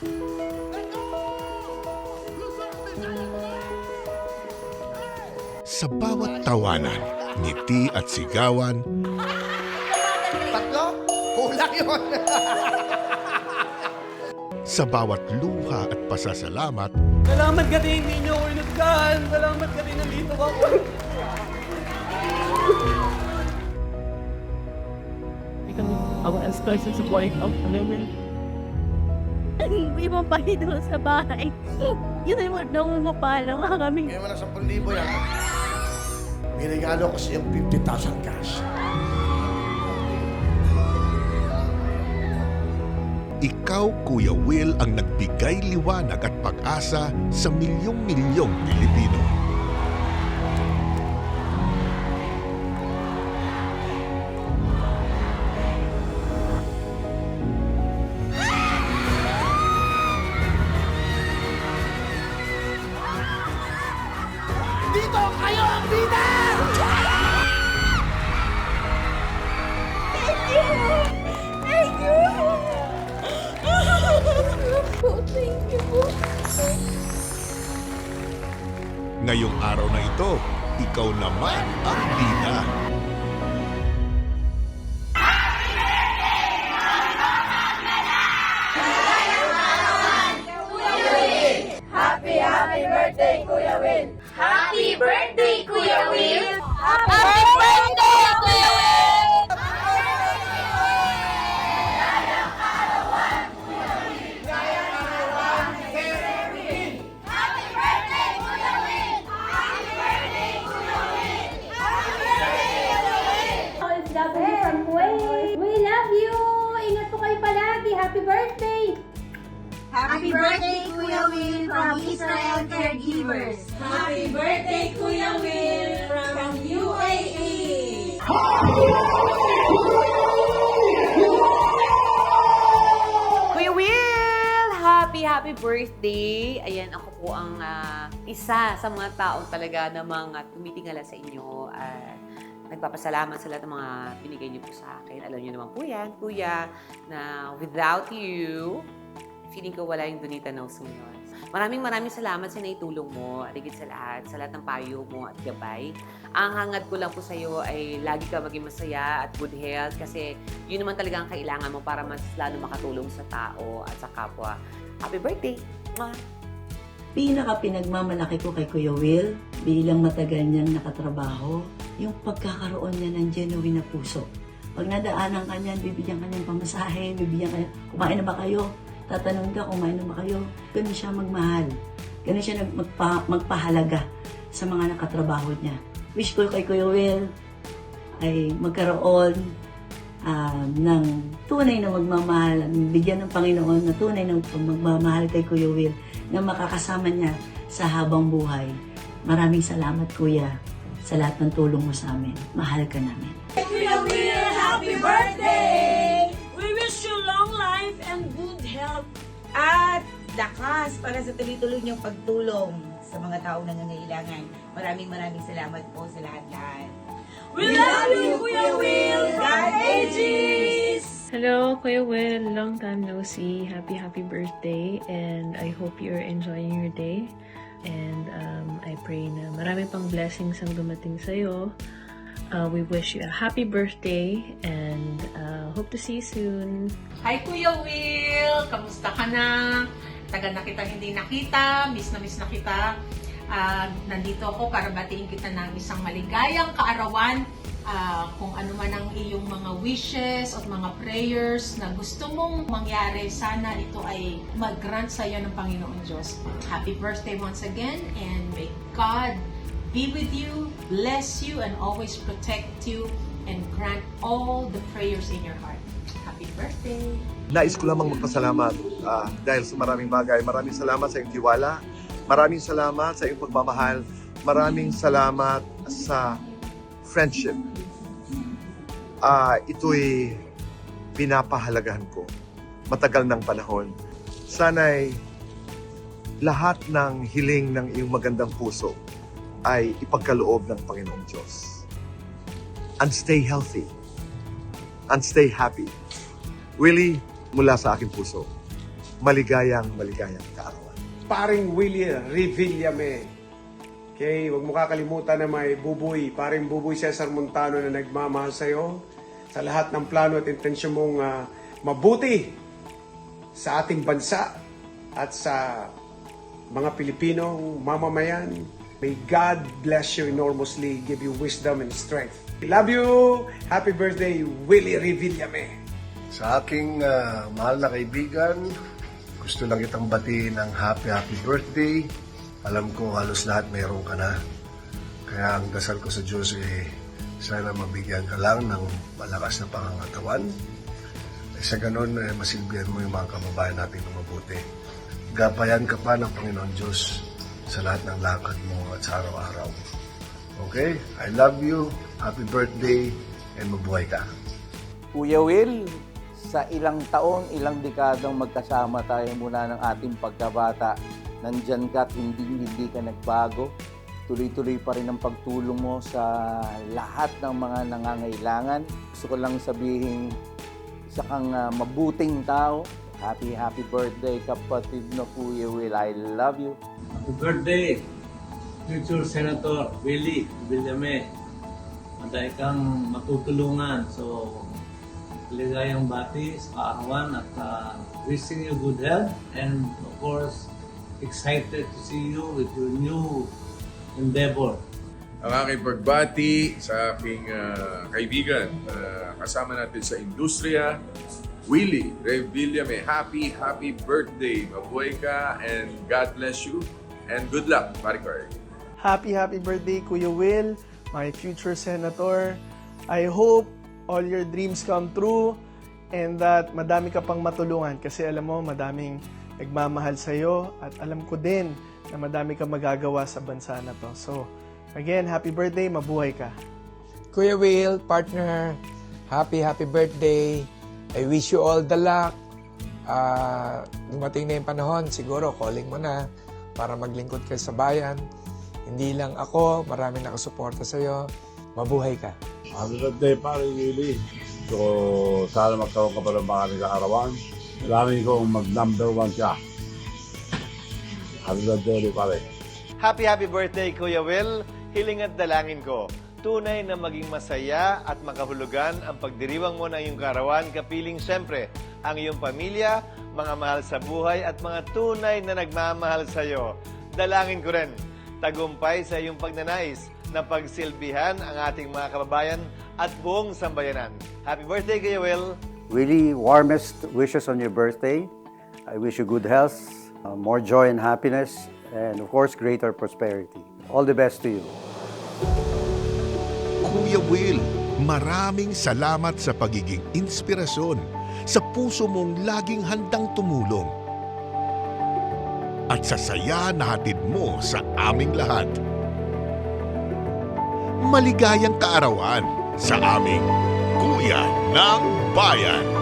Sa bawat tawanan, ngiti at sigawan, Tatlo? Kulang yun. sa bawat luha at pasasalamat, Salamat ka din, hindi niyo ako inutgan. Salamat ka din, nandito ako. Because our aspirations sa buhay ka, alam mo yun. Ang ibang bahay doon sa bahay. Yun ay mo nangungupala nga kami. Ngayon mo na 10,000 yan. May regalo ko sa iyong 50,000 cash. ikaw, Kuya Will, ang nagbigay liwanag at pag-asa sa milyong-milyong Pilipino. Dito kayo ang bida! Thank you! Thank you! Thank you po. Ngayong araw na ito, ikaw naman ang bida. Happy birthday, Kuya Will! Happy birthday, Kuya Will! Happy birthday, Kuya Will! Happy birthday, Kuya Will! Happy birthday, Kuya Will! We love you! Ingat po kayo palagi. Happy birthday! Happy birthday, Kuya Will from Israel Caregivers! Happy birthday, Kuya Will from UAE! Kuya Will! Happy, happy birthday! Ayan, ako po ang ah, isa sa mga taong talaga namang uh, tumitingala sa inyo. at nagpapasalamat sa lahat ng mga binigay niyo po sa akin. Alam niyo naman po yan, Kuya, na without you, feeling ko wala yung Donita Knows ngayon. Maraming maraming salamat sa naitulong mo higit sa lahat, sa lahat ng payo mo at gabay. Ang hangad ko lang po sa iyo ay lagi ka maging masaya at good health kasi yun naman talaga ang kailangan mo para mas lalo makatulong sa tao at sa kapwa. Happy birthday! Mwah! pinaka pinagmamalaki ko kay Kuya Will bilang matagal niyang nakatrabaho, yung pagkakaroon niya ng genuine na puso. Pag nadaanan ka niyan, bibigyan ka niyang pamasahe, bibigyan ka kumain na ba kayo? Tatanong ka, kumain na ba kayo? Ganun siya magmahal. Ganun siya magpa, magpahalaga sa mga nakatrabaho niya. Wish ko kay Kuya Will ay magkaroon um, ng tunay na magmamahal, bigyan ng Panginoon na tunay na magmamahal kay Kuya Will na makakasama niya sa habang buhay. Maraming salamat, Kuya, sa lahat ng tulong mo sa amin. Mahal ka namin. Kuya Will, happy birthday! Health. at lakas para sa tuloy-tuloy niyong pagtulong sa mga taong nangangailangan. Maraming maraming salamat po sa lahat-lahat. We love you, Kuya Will! God ages! Hello, Kuya Will. Long time no see. Happy, happy birthday. And I hope you're enjoying your day. And um, I pray na marami pang blessings ang dumating sa'yo. Uh, we wish you a happy birthday and uh, hope to see you soon. Hi Kuya Will! Kamusta ka na? Tagal na kita hindi nakita, miss na miss na kita. Ah, nandito ako para batiin kita ng isang maligayang kaarawan. Ah, kung ano man ang iyong mga wishes at mga prayers na gusto mong mangyari, sana ito ay mag-grant sa iyo ng Panginoon Diyos. Happy birthday once again and may God be with you, bless you, and always protect you and grant all the prayers in your heart. Happy birthday! Nais ko lamang magpasalamat ah, dahil sa maraming bagay. Maraming salamat sa iyong tiwala. Maraming salamat sa iyong pagmamahal. Maraming salamat sa friendship. Ah, ito'y pinapahalagahan ko. Matagal ng panahon. Sana'y lahat ng hiling ng iyong magandang puso ay ipagkaloob ng Panginoong Diyos. And stay healthy. And stay happy. Willie, mula sa aking puso. maligayang, maligayang kaarawan. Paring Willie Revillame. Okay, huwag mo kakalimutan na may buboy, paring buboy Cesar Montano na nagmamahal sa'yo sa lahat ng plano at intensyon mong ah, mabuti sa ating bansa at sa mga Pilipinong mamamayan. May God bless you enormously, give you wisdom and strength. Love you! Happy birthday, Willie Revillame! Sa aking ah, mahal na kaibigan, gusto lang kitang batiin ng happy, happy birthday. Alam ko halos lahat mayroon ka na. Kaya ang dasal ko sa Diyos eh, sana mabigyan ka lang ng malakas na pangangatawan. Eh, sa ganun, eh, masilbihan mo yung mga kababayan natin ng mabuti. Gabayan ka pa ng Panginoon Diyos sa lahat ng lakad mo at sa araw-araw. Okay? I love you. Happy birthday and mabuhay ka. Kuya Will, sa ilang taon, ilang dekadang magkasama tayo mula ng ating pagkabata, nandyan ka at hindi, hindi ka nagbago. Tuloy-tuloy pa rin ang pagtulong mo sa lahat ng mga nangangailangan. Gusto ko lang sabihin, isa kang ah, mabuting tao. Happy, happy birthday, kapatid na Kuya Will. I love you. Happy birthday, future Senator Willie Villame. Madali kang matutulungan. So, ligayang bati sa kaarawan at uh, wishing you good health and of course, excited to see you with your new endeavor. ang aking pagbati sa aking ah, kaibigan na kasama natin sa industriya, Willie Revillame. Happy, happy birthday. Mabuhay ka and God bless you and good luck, Maricar. Happy, happy birthday, Kuya Will, my future senator. I hope all your dreams come true and that madami ka pang matulungan kasi alam mo, madaming nagmamahal sa'yo at alam ko din na madami ka magagawa sa bansa na to. So, again, happy birthday, mabuhay ka. Kuya Will, partner, happy, happy birthday. I wish you all the luck. Ah, dumating na yung panahon, siguro calling mo na para maglingkod ka sa bayan. Hindi lang ako, marami nakasuporta sa'yo. Mabuhay ka. Happy birthday, pare Willie. So, sana magkaroon ka pa ng mga nag-aarawan. Kailangan ko mag-number one ka. Happy birthday pare. Happy happy birthday Kuya Will. Hiling at dalangin ko. Tunay na maging masaya at makahulugan ang pagdiriwang mo ng iyong karawan kapiling siyempre ang iyong pamilya, mga mahal sa buhay at mga tunay na nagmamahal sa iyo. Dalangin ko rin, tagumpay sa iyong pagnanais na pagsilbihan ang ating mga kababayan at buong sambayanan. Happy birthday Kuya Will! Really warmest wishes on your birthday. I wish you good health, uh, more joy and happiness, and of course, greater prosperity. All the best to you. Kuya Will, maraming salamat sa pagiging inspirasyon, sa puso mong laging handang tumulong. At sa saya na hatid mo sa aming lahat. Maligayang kaarawan sa aming Kuya ng Bayan.